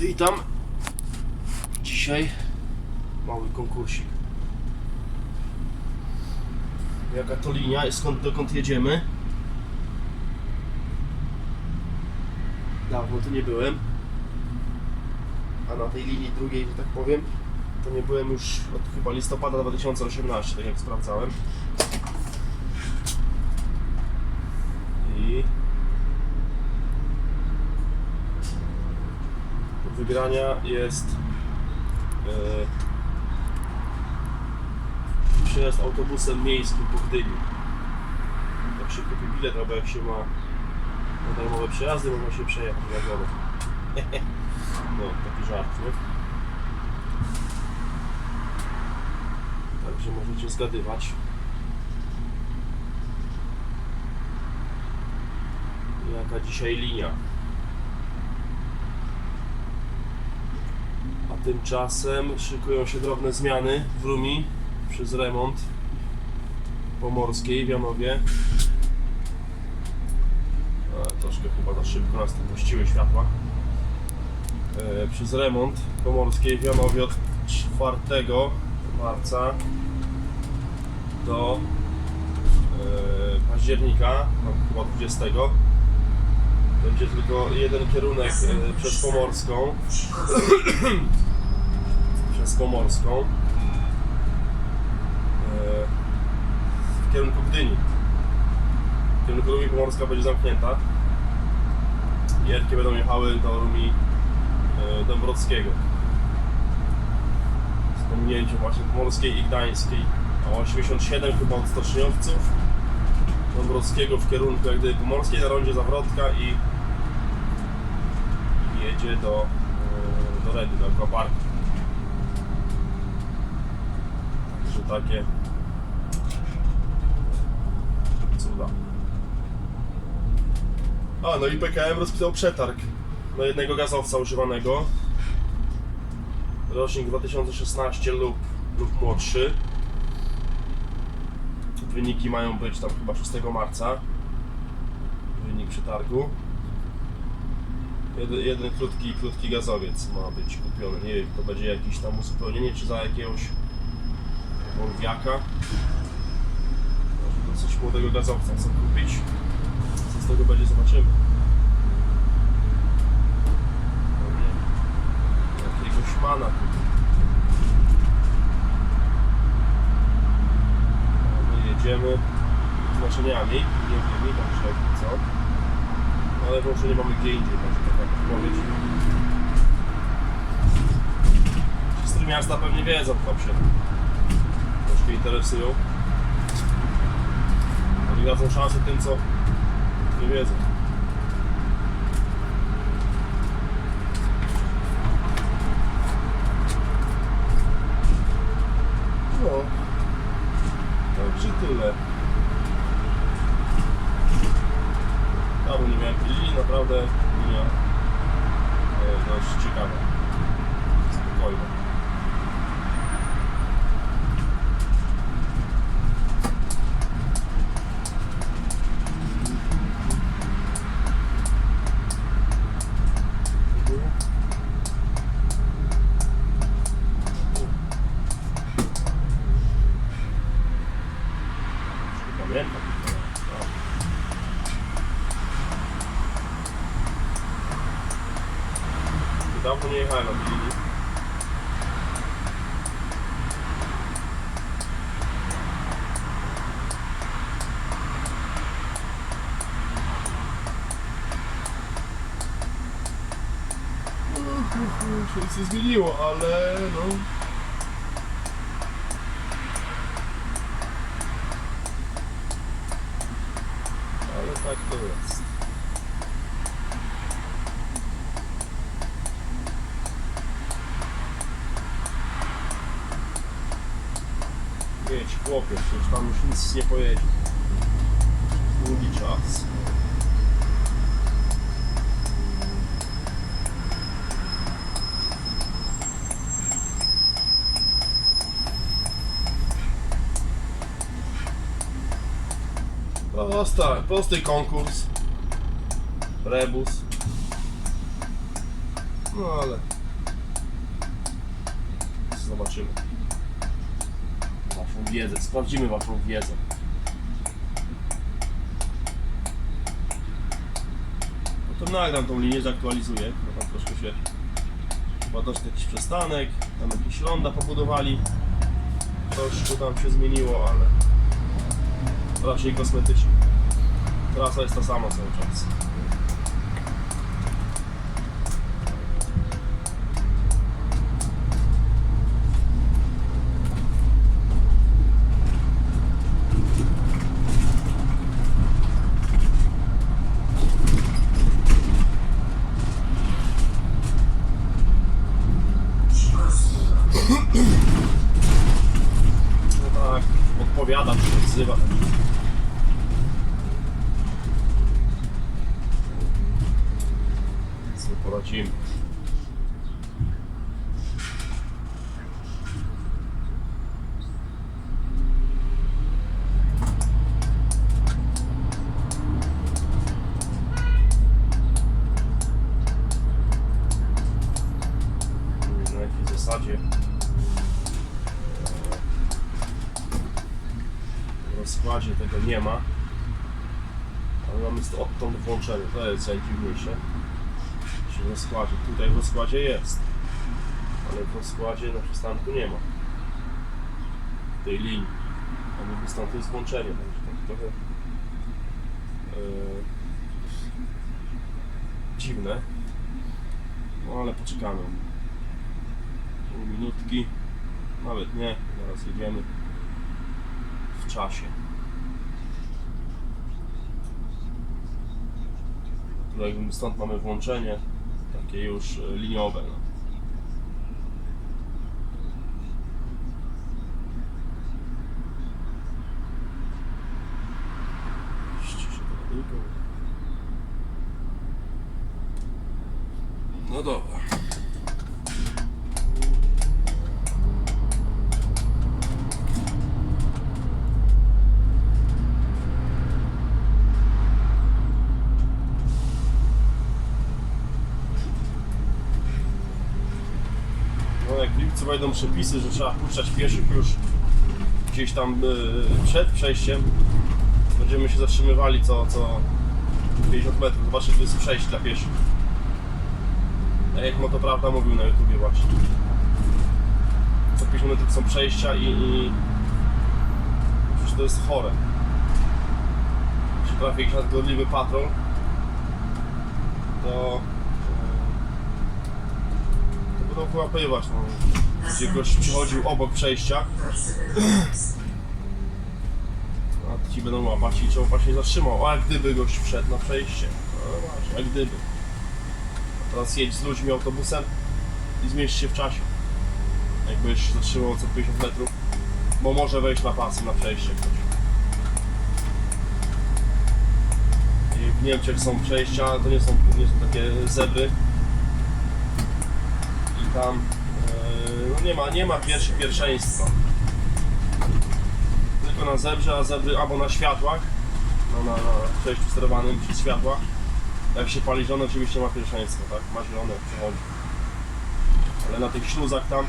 Witam. Dzisiaj mały konkursik. Jaka to linia i skąd dokąd jedziemy? Dawno tu nie byłem. A na tej linii drugiej, że tak powiem, to nie byłem już od chyba listopada 2018, tak jak sprawdzałem. I do wygrania jest e, przejazd autobusem miejskim po Gdyni. Jak się kupi bilet, albo jak się ma na darmowe przejazdy, można się przejechać wiadomo. No, taki żart, nie? Także możecie zgadywać. Jaka dzisiaj linia? Tymczasem szykują się drobne zmiany w Rumi przez remont pomorskiej w Janowie. A, troszkę chyba za szybko nas tu puściły światła. E, przez remont pomorskiej w Janowie od 4 marca do e, października, no, chyba 20. Będzie tylko jeden kierunek e, przez Pomorską. przez Pomorską. E, w kierunku Gdyni. W kierunku Rumi Pomorska będzie zamknięta. Gierki będą jechały do Rumi e, Dąbrowskiego. Z pominięciem właśnie Pomorskiej i Gdańskiej. A 87 chyba od stoczniowców. Dąbrowskiego w kierunku jak gdyby Pomorskiej na rondzie Zawrotka i jedzie do, e, do Redy, do Aquaparku. Także takie cuda. A, no i PKM rozpisał przetarg na jednego gazowca używanego. Rocznik 2016 lub, lub młodszy. Wyniki mają być tam chyba 6 marca. Wynik przetargu. Jeden, jeden krótki, krótki gazowiec ma być kupiony. Nie wiem, to będzie jakieś tam uzupełnienie, czy za jakiegoś Wolwiaka. Może dosyć młodego gazowca chcę kupić. Co z tego będzie, zobaczymy. Jakiegoś mana my jedziemy z znaczeniami, nie wiem, także co. Ale może nie mamy gdzie indziej, może taka odpowiedź. Z miasta pewnie wiedzą, tam się interesują. Oni dadzą szansę tym, co nie wiedzą. No, także tyle. Dawno nie jechałem na tej linii. Się nic nie zmieniło, ale no... chłopie, przecież tam już nic nie pojedzie. Długi czas. Prosta, prosty konkurs. Rebus. No ale zobaczymy. Wiedzę, sprawdzimy waszą wiedzę. Potem nagram tą linię, zaktualizuję, bo tam troszkę się chyba dość jakiś przystanek, tam jakieś ronda pobudowali. Troszkę tam się zmieniło, ale raczej kosmetycznie. Trasa jest ta sama cały czas. No tak, odpowiadam, się odzywa. Co poradzimy? Na jakiej zasadzie w rozkładzie tego nie ma. Ale mamy odtąd włączenie. To jest najdziwniejsze Czy w rozkładzie, tutaj w rozkładzie jest ale w rozkładzie na przystanku nie ma. Tej linii. A niby stąd jest włączenie także tak trochę e, dziwne. No ale poczekamy. Pół minutki. Nawet nie, zaraz jedziemy w czasie. Tu jakby stąd mamy włączenie takie już e, liniowe. No. No dobra. Lipcu wejdą przepisy, że trzeba puszczać pieszych już gdzieś tam e, przed przejściem, będziemy się zatrzymywali co, co 50 metrów. Zobaczcie, tu jest przejście dla pieszych. Tak jak Moto Prawda mówił na YouTubie właśnie. Co 50 metrów są przejścia i, i... Przecież to jest chore. Jeśli trafi jakiś nadgorliwy patrol, to... będą wyłapywać, no. Gdzie gość przychodził obok przejścia, a ci będą łapać i trzeba właśnie zatrzymał. A gdyby gość wszedł na przejście. No jak gdyby. A teraz jedź z ludźmi autobusem i zmieść się w czasie. Jakbyś zatrzymał co 50 metrów, bo może wejść na pasy na przejście ktoś. I w Niemczech są przejścia, to nie są, nie są takie zebry. Tam e, no nie ma, nie ma pierwszy pierwszeństwa. Tylko na zebrze, a zebry albo na światłach, no na, na przejściu sterowanym przy światłach. Jak się pali zielone, oczywiście ma pierwszeństwo, tak? Ma zielone, przechodzi. Ale na tych śluzach tam,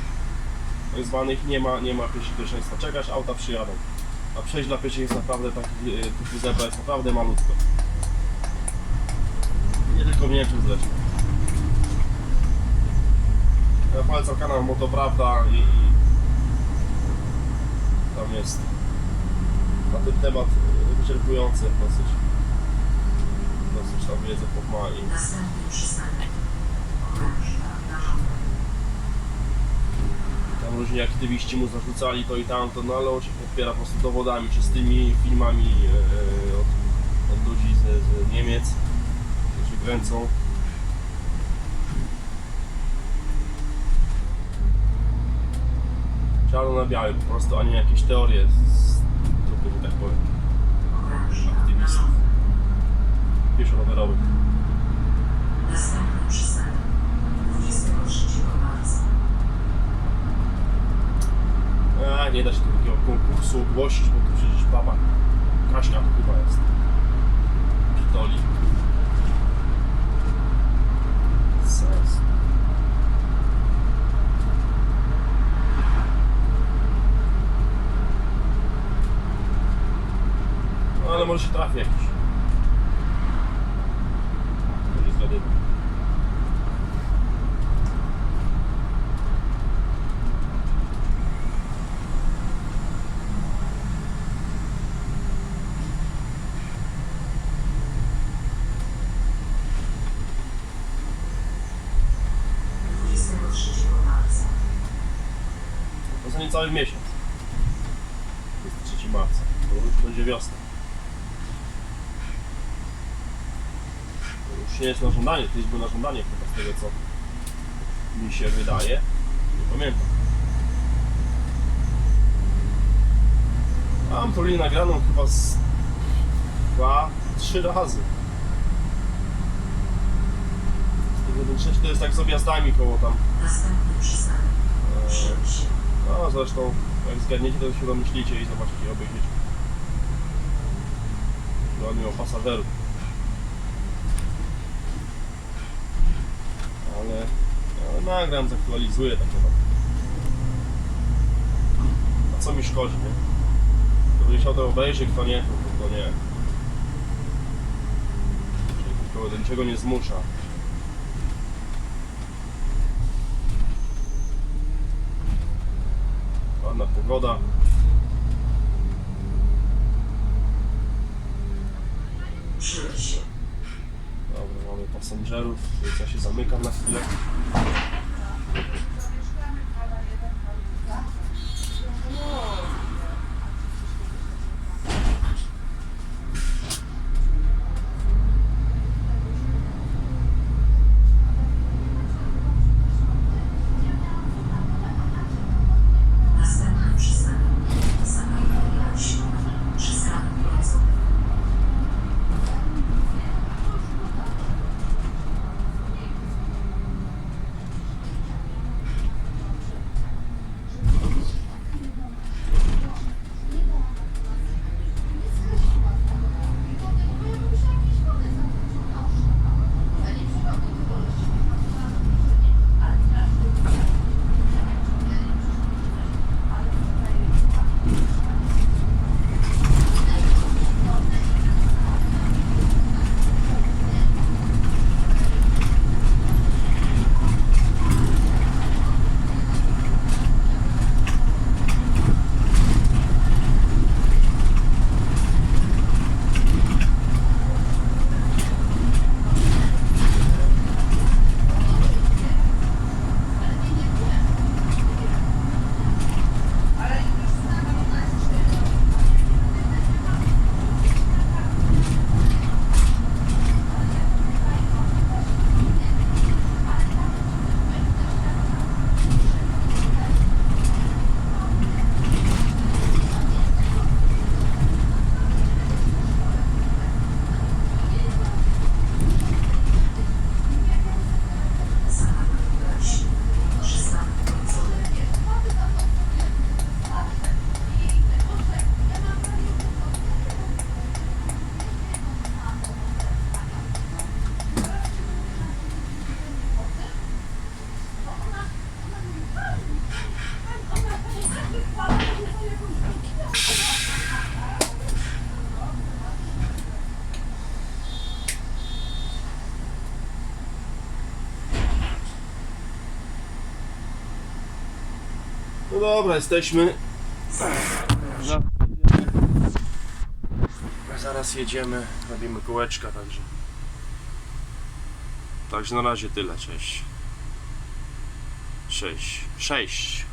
tak zwanych, nie ma, nie ma pierwszeństwa. Czekasz, auta przyjadą. A przejść dla pieszych jest naprawdę taki, e, typu zebra jest naprawdę malutko. Nie tylko w Niemczech zresztą. Ja polecam kanał Moto Prawda i, i tam jest na ten temat wyczerpujący dosyć. Dosyć tam wiedzę ma i tam różni aktywiści mu zarzucali to i tamto, no ale on się podpiera po prostu dowodami, czystymi filmami e, e, od, od ludzi z, z Niemiec, którzy kręcą. Czarno na białe po prostu, a nie jakieś teorie z dupy, że tak powiem, aktywistów pieszo-rowerowych. Następny przystanek. 23 marca. A, nie da się takiego konkursu ogłosić, bo tu przecież baba Kaśka to chyba jest. Pitoli. Sens. Może się trafi jakiś. Będzie marca. To za niecały miesiąc. 23 marca. To już będzie wiosna. To już nie jest na żądanie, to jest było na żądanie chyba z tego co mi się wydaje. Nie pamiętam. Mam tą linię nagraną chyba z dwa, trzy razy. Z tego jeden trzeci to jest tak z objazdami koło tam. E, Przemyśl. no zresztą, jak zgadniecie, to się domyślicie i zobaczycie obejrzycie. Ładnie o pasażerów. Ale, ale nagram, zaktualizuję tak naprawdę. A co mi szkodzi, nie? Kto będzie chciał to obejrzeć, kto nie, to, nie. Nikogo do niczego nie zmusza. Ładna pogoda. Się. Mamy pasażerów, ja się zamykam na chwilę. Dobra, jesteśmy. Zaraz jedziemy, robimy kółeczka, także. Także na razie tyle, cześć. Sześć. Sześć.